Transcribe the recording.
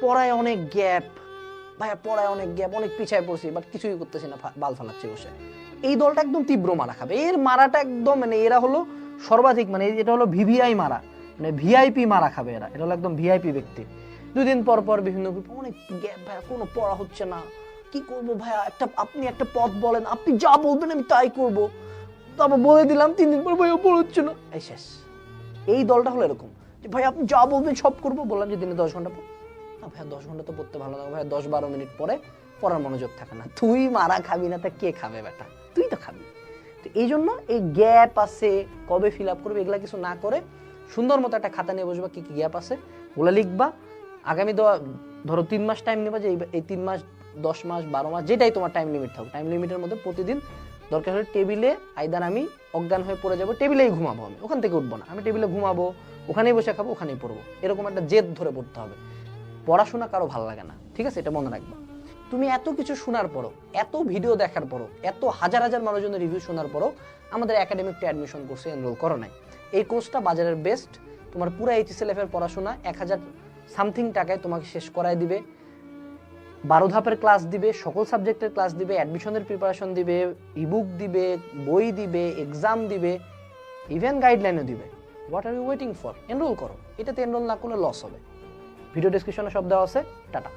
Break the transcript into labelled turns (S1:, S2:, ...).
S1: পড়ায় অনেক গ্যাপ। ভাইয়া, পড়ায় অনেক গ্যাপ, অনেক পিছায় পড়ছি বাট কিছুই করতেছি না বাল ফালাচ্ছে বসে। এই দলটা একদম তীব্র মারা খাবে। এর মারাটা একদম মানে এরা হলো সর্বাধিক মানে এটা হলো ভিভিআই মারা মানে ভিআইপি মারা খাবে এরা। এটা হলো একদম ভিআইপি ব্যক্তি। দুদিন পর পর বিভিন্ন অনেক গ্যাপ, ভাইয়া, কোনো পড়া হচ্ছে না। কি করব, ভাইয়া? একটা আপনি একটা পথ বলেন, আপনি যা বলবেন আমি তাই করব। তারপর বলে দিলাম, তিন দিন পর ভাইয়া পড়া হচ্ছে না। এই শেষ। এই দলটা হলো এরকম। যে ভাই আপনি যা বলবেন সব করব, বললাম যে দিনে দশ ঘণ্টা পর না ভাইয়া দশ ঘণ্টা তো পড়তে ভালো লাগে ভাইয়া দশ বারো মিনিট পরে পড়ার মনোযোগ থাকে না। তুই মারা খাবি না, তা কে খাবে বেটা? তুই তো খাবি। তো এই জন্য এই গ্যাপ আছে, কবে ফিল আপ করবে, এগুলা কিছু না করে সুন্দর মতো একটা খাতা নিয়ে বসবা, কি কি গ্যাপ আছে, ওগুলো লিখবা। আগামী ধরো তিন মাস টাইম নেবা যে এই- তিন মাস, দশ মাস, বারো মাস, যেটাই তোমার টাইম লিমিট থাকুক। টাইম লিমিটের মধ্যে প্রতিদিন দরকার হলে টেবিলে আইদার আমি অজ্ঞান হয়ে পড়ে যাব টেবিলেই ঘুমাবো আমি, ওখান থেকে উঠবো না। আমি টেবিলে ঘুমাবো, ওখানেই বসে খাব, ওখানেই পড়ব। এরকম একটা জেদ ধরে পড়তে হবে। পড়াশোনা কারও ভালো লাগে না, ঠিক আছে? এটা মনে রাখবা। তুমি এত কিছু শোনার পরও, এত ভিডিও দেখার পরও, এত হাজার হাজার মানুষজনের রিভিউ শোনার পরও আমাদের একাডেমিকটা অ্যাডমিশন কোর্সে এনরোল করো নাই। এই কোর্সটা বাজারের বেস্ট তোমার পুরো এইচএসএলএফ এর পড়াশোনা এক হাজার সামথিং টাকায় তোমাকে শেষ করায় দিবে। বারো ধাপের ক্লাস দিবে, সকল সাবজেক্টের ক্লাস দিবে অ্যাডমিশনের প্রিপারেশন দিবে ইবুক দিবে, বই দিবে এক্সাম দিবে ইভেন গাইডলাইনও দিবে। What are you waiting for enrol করো। এটাতে এনরোল না করলে লস হবে। ভিডিও ডিসক্রিপশনে সব দেওয়া আছে টাটা।